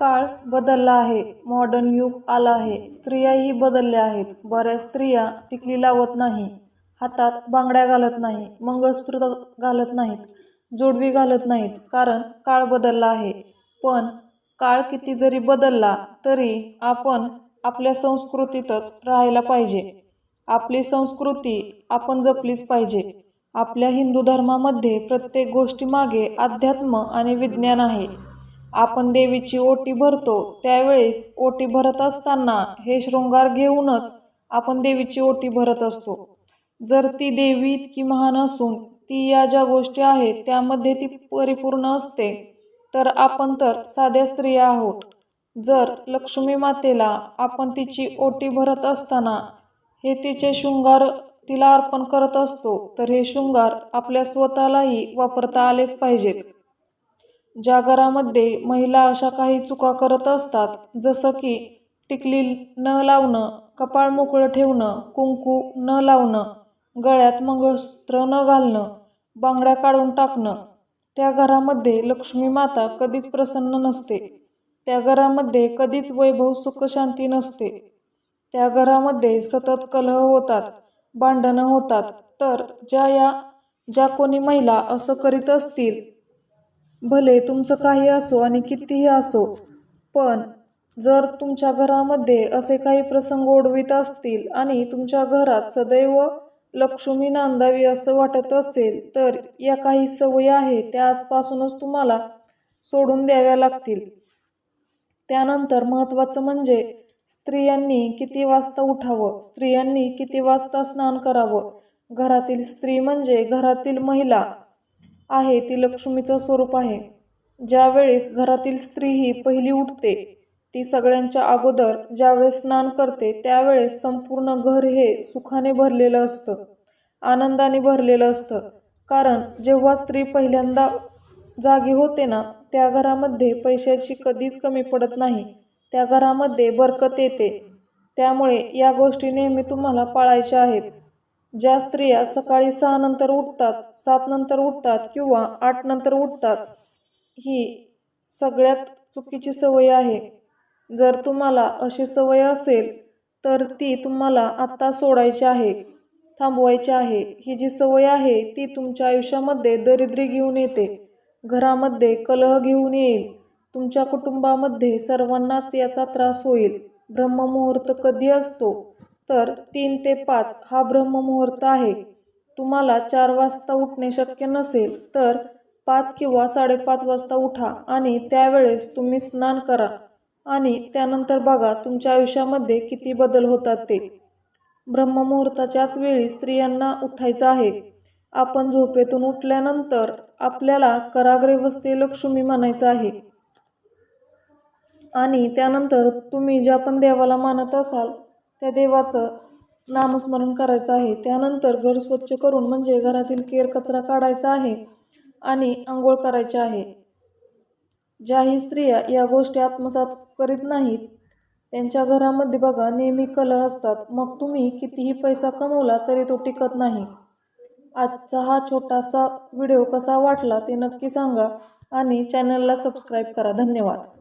काळ बदलला आहे. मॉडर्न युग आला आहे. स्त्रियाही बदलल्या आहेत. बऱ्याच स्त्रिया टिकली लावत नाही. हातात बांगड्या घालत नाही. मंगळसूत्र घालत नाहीत. जोडवी घालत नाहीत. कारण काळ बदलला आहे. पण काळ किती जरी बदलला तरी आपण आपल्या संस्कृतीतच राहायला पाहिजे. आपली संस्कृती आपण जपलीच पाहिजे. आपल्या हिंदू धर्मामध्ये प्रत्येक गोष्टीमागे अध्यात्म आणि विज्ञान आहे. आपण देवीची ओटी भरतो त्यावेळेस ओटी भरत असताना हे शृंगार घेऊनच आपण देवीची ओटी भरत असतो. जर ती देवी इतकी महान असून ती या ज्या गोष्टी आहेत त्यामध्ये ती परिपूर्ण असते तर आपण तर साध्या स्त्रिया आहोत. जर लक्ष्मी मातेला आपण तिची ओटी भरत असताना हे तिचे शृंगार तिला अर्पण करत असतो तर हे शृंगार आपल्या स्वतःलाही वापरता आलेच पाहिजेत. ज्या घरामध्ये महिला अशा काही चुका करत असतात जसं की टिकली न लावणं कपाळ मोकळं ठेवणं कुंकू न लावणं गळ्यात मंगळसूत्र न घालणं बांगड्या काढून टाकणं. त्या घरामध्ये लक्ष्मी माता कधीच प्रसन्न नसते. त्या घरामध्ये कधीच वैभव सुखशांती नसते. त्या घरामध्ये सतत कलह होतात भांडणं होतात. तर ज्या या ज्या कोणी महिला असं करीत असतील भले तुमचं काही असो आणि कितीही असो पण जर तुमच्या घरामध्ये असे काही प्रसंग ओढवीत असतील आणि तुमच्या घरात सदैव लक्ष्मी नांदावी असं वाटत असेल तर या काही सवयी आहेत त्या आजपासूनच तुम्हाला सोडून द्याव्या लागतील. त्यानंतर महत्त्वाचं म्हणजे स्त्रियांनी किती वाजता उठावं स्त्रियांनी किती वाजता स्नान करावं? घरातील स्त्री म्हणजे घरातील महिला आहे ती लक्ष्मीचं स्वरूप आहे. ज्यावेळेस घरातील स्त्री ही पहिली उठते ती सगळ्यांच्या अगोदर ज्यावेळेस स्नान करते त्यावेळेस संपूर्ण घर हे सुखाने भरलेलं असतं आनंदाने भरलेलं असतं. कारण जेव्हा स्त्री पहिल्यांदा जागी होते ना त्या घरामध्ये पैशाची कधीच कमी पडत नाही त्या घरामध्ये बरकत येते. त्यामुळे या गोष्टी नेहमी तुम्हाला पाळायच्या आहेत. ज्या स्त्रिया सकाळी सहा नंतर उठतात सात नंतर उठतात किंवा आठ नंतर उठतात ही सगळ्यात चुकीची सवय आहे. जर तुम्हाला अशी सवय असेल तर ती तुम्हाला आत्ता सोडायची आहे थांबवायची आहे. ही जी सवय आहे ती तुमच्या आयुष्यामध्ये दरिद्री घेऊन येते. घरामध्ये कलह घेऊन येईल. तुमच्या कुटुंबामध्ये सर्वांनाच याचा त्रास होईल. ब्रह्ममुहूर्त कधी असतो? तर तीन ते पाच हा ब्रह्ममुहूर्त आहे. तुम्हाला चार वाजता उठणे शक्य नसेल तर पाच किंवा साडेपाच वाजता उठा आणि त्यावेळेस तुम्ही स्नान करा आणि त्यानंतर बघा तुमच्या आयुष्यामध्ये किती बदल होतात ते. ब्रह्ममुहूर्ताच्याच वेळी स्त्रियांना उठायचं आहे. आपण झोपेतून उठल्यानंतर आपल्याला कराग्रे वस्ते लक्ष्मी म्हणायचं आहे. आणि त्यानंतर तुम्ही ज्या पण देवाला मानत असाल त्या देवाचं नामस्मरण करायचं आहे. त्यानंतर घर स्वच्छ करून म्हणजे घरातील केर कचरा काढायचा आहे आणि आंघोळ करायची आहे. ज्याही स्त्रिया या गोष्टी आत्मसात करीत नाहीत त्यांच्या घरामध्ये बघा नेहमी कलह असतात. मग तुम्ही कितीही पैसा कमवला तरी तो टिकत नाही. आजचा हा छोटासा व्हिडिओ कसा वाटला ते नक्की सांगा आणि चॅनलला सबस्क्राईब करा. धन्यवाद.